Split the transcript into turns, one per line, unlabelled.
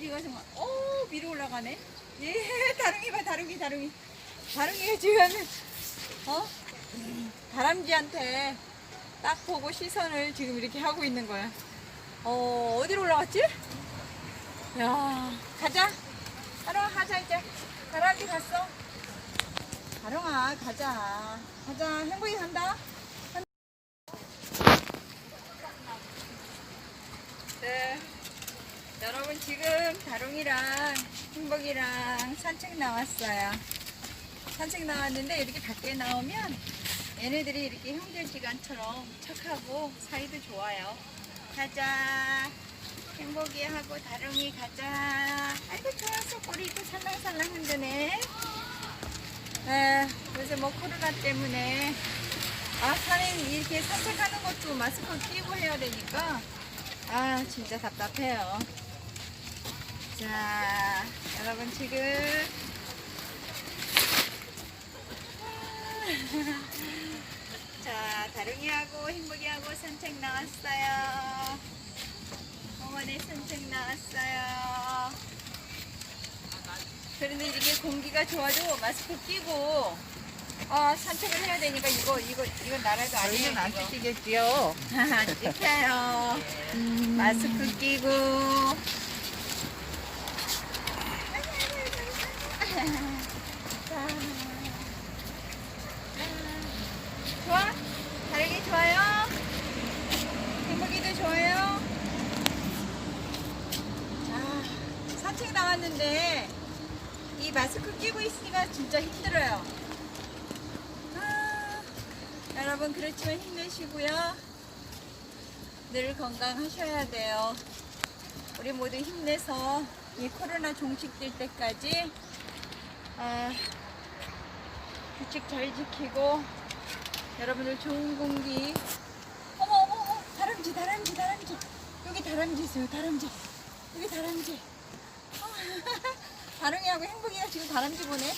다람쥐가 정말 오 위로 올라가네. 예 다롱이 봐 다롱이 다롱이 다롱이가 지금 어 다람쥐한테 딱 보고 시선을 지금 이렇게 하고 있는 거야. 어 어디로 올라갔지? 야 가자. 다롱아 가자 이제. 다람쥐 갔어. 다롱아 가자. 가자 행복이 간다. 네. 여러분 지금 다롱이랑 행복이랑 산책 나왔어요. 산책 나왔는데 이렇게 밖에 나오면 얘네들이 이렇게 형제지간처럼 착하고 사이도 좋아요. 가자. 행복이하고 다롱이 가자. 아이고 좋았어. 꼬리도 살랑살랑 흔드네. 에, 요새 뭐 코로나 때문에 아 산에 이렇게 산책하는 것도 마스크 끼고 해야 되니까 아 진짜 답답해요. 자 여러분 지금 자 다롱이하고 행복이하고 산책 나왔어요. 공원에 산책 나왔어요. 그런데 이렇게 공기가 좋아도 마스크 끼고 아 산책을 해야 되니까 이거 이거 이거 나라도 아니에요.
저희는 안
이거.
뜯기겠지요.
찍혀요. 마스크 끼고. 자. 좋아? 다르게 좋아요? 행복이도 좋아요? 자, 산책 나왔는데 이 마스크 끼고 있으니까 진짜 힘들어요. 아, 여러분 그렇지만 힘내시고요. 늘 건강하셔야 돼요. 우리 모두 힘내서 이 코로나 종식될 때까지 아, 규칙 잘 지키고 여러분들 좋은 공기 어머 어머 어머 다람쥐 다람쥐 다람쥐 여기 다람쥐 있어요 다람쥐 여기 다람쥐 어, 다롱이하고 행복이가 지금 바람쥐 보네.